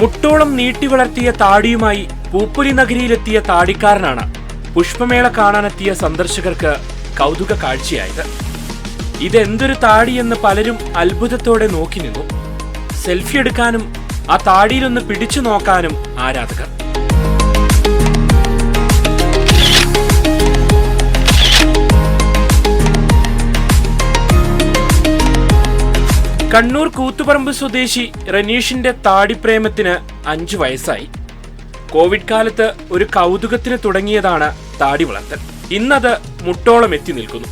വർഷങ്ങളോളം നീട്ടി വളർത്തിയ താടിയുമായി പൂപ്പൊലി നഗരിയിലെത്തിയ താടിക്കാരനാണ് പുഷ്പമേള കാണാനെത്തിയ സന്ദർശകർക്ക് കൗതുക കാഴ്ചയായത്. ഇതെന്തൊരു താടിയെന്ന് പലരും അത്ഭുതത്തോടെ നോക്കി നിന്നു. സെൽഫി എടുക്കാനും ആ താടിയിലൊന്ന് പിടിച്ചു നോക്കാനും ആരാധകർ കണ്ണൂർ കൂത്തുപറമ്പ് സ്വദേശി റനീഷിന്റെ താടിപ്രേമത്തിന് അഞ്ചു വയസ്സായി. കോവിഡ് കാലത്ത് ഒരു കൗതുകത്തിന് തുടങ്ങിയതാണ് താടി വളർത്തൽ. ഇന്നത് മുട്ടോളം എത്തി നിൽക്കുന്നു.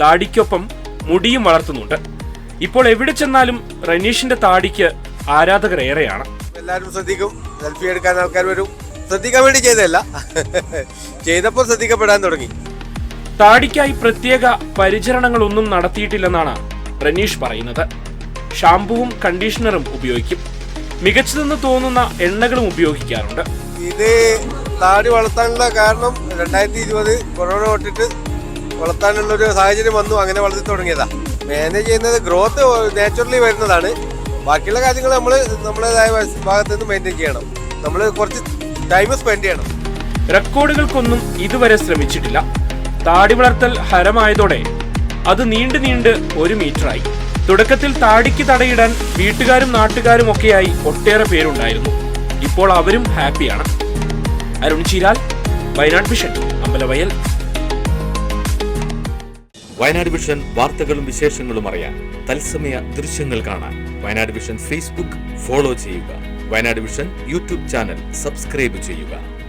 താടിക്കൊപ്പം മുടിയും വളർത്തുന്നുണ്ട്. ഇപ്പോൾ എവിടെ ചെന്നാലും റനീഷിന്റെ താടിക്ക് ആരാധകർ ഏറെയാണ് എല്ലാവരും ശ്രദ്ധിക്കും. സെൽഫി എടുക്കാൻ ആൾക്കാർ വരും. ശ്രദ്ധിക്കാൻ വേണ്ടി ചെയ്തല്ല ചെയ്തപ്പോൾ ശ്രദ്ധിക്കപ്പെടാൻ തുടങ്ങി. താടിക്കായി പ്രത്യേക പരിചരണങ്ങളൊന്നും നടത്തിയിട്ടില്ലെന്നാണ് റനീഷ് പറയുന്നത്. ഷാംപൂവും കണ്ടീഷണറും ഉപയോഗിക്കും. മികച്ചതെന്ന് തോന്നുന്ന എണ്ണകളും ഉപയോഗിക്കാറുണ്ട്. ഇത് താടി വളർത്താനുള്ള കാരണം രണ്ടായിരത്തി ഇരുപത് കൊറോണ തൊട്ടിട്ട് വളർത്താനുള്ള ഒരു സാഹചര്യം വന്നു. അങ്ങനെ വളർത്തി തുടങ്ങിയതാ. മാനേജ് ചെയ്യുന്നത് ഗ്രോത്ത് നാച്ചുറലി വരുന്നതാണ്. ബാക്കിയുള്ള കാര്യങ്ങൾ നമ്മൾ നമ്മുടേതായ ഭാഗത്ത് നിന്ന് മെയിന്റെയിൻ ചെയ്യണം. നമ്മൾ കുറച്ച് ടൈം സ്പെൻഡ് ചെയ്യണം. റെക്കോർഡുകൾക്കൊന്നും ഇതുവരെ ശ്രമിച്ചിട്ടില്ല. താടി വളർത്തൽ ഹരമായതോടെ അത് നീണ്ടു നീണ്ട് ഒരു മീറ്ററായി തുടക്കത്തിൽ താടിക്ക് തടയിടാൻ വീട്ടുകാരും നാട്ടുകാരും ഒക്കെയായി ഒട്ടേറെ പേരുണ്ടായിരുന്നു. ഇപ്പോൾ അവരും ഹാപ്പിയാണ്. അരുൺ ചീരാൽ വയനാട് വിഷൻ അമ്പലവയൽ. വയനാട് വിഷൻ വാർത്തകളും വിശേഷങ്ങളും അറിയാൻ തത്സമയ ദൃശ്യങ്ങൾ കാണാൻ വയനാട് വിഷൻ ഫേസ്ബുക്ക് ഫോളോ ചെയ്യുക. Wayanad vision YouTube channel subscribe ചെയ്യുക.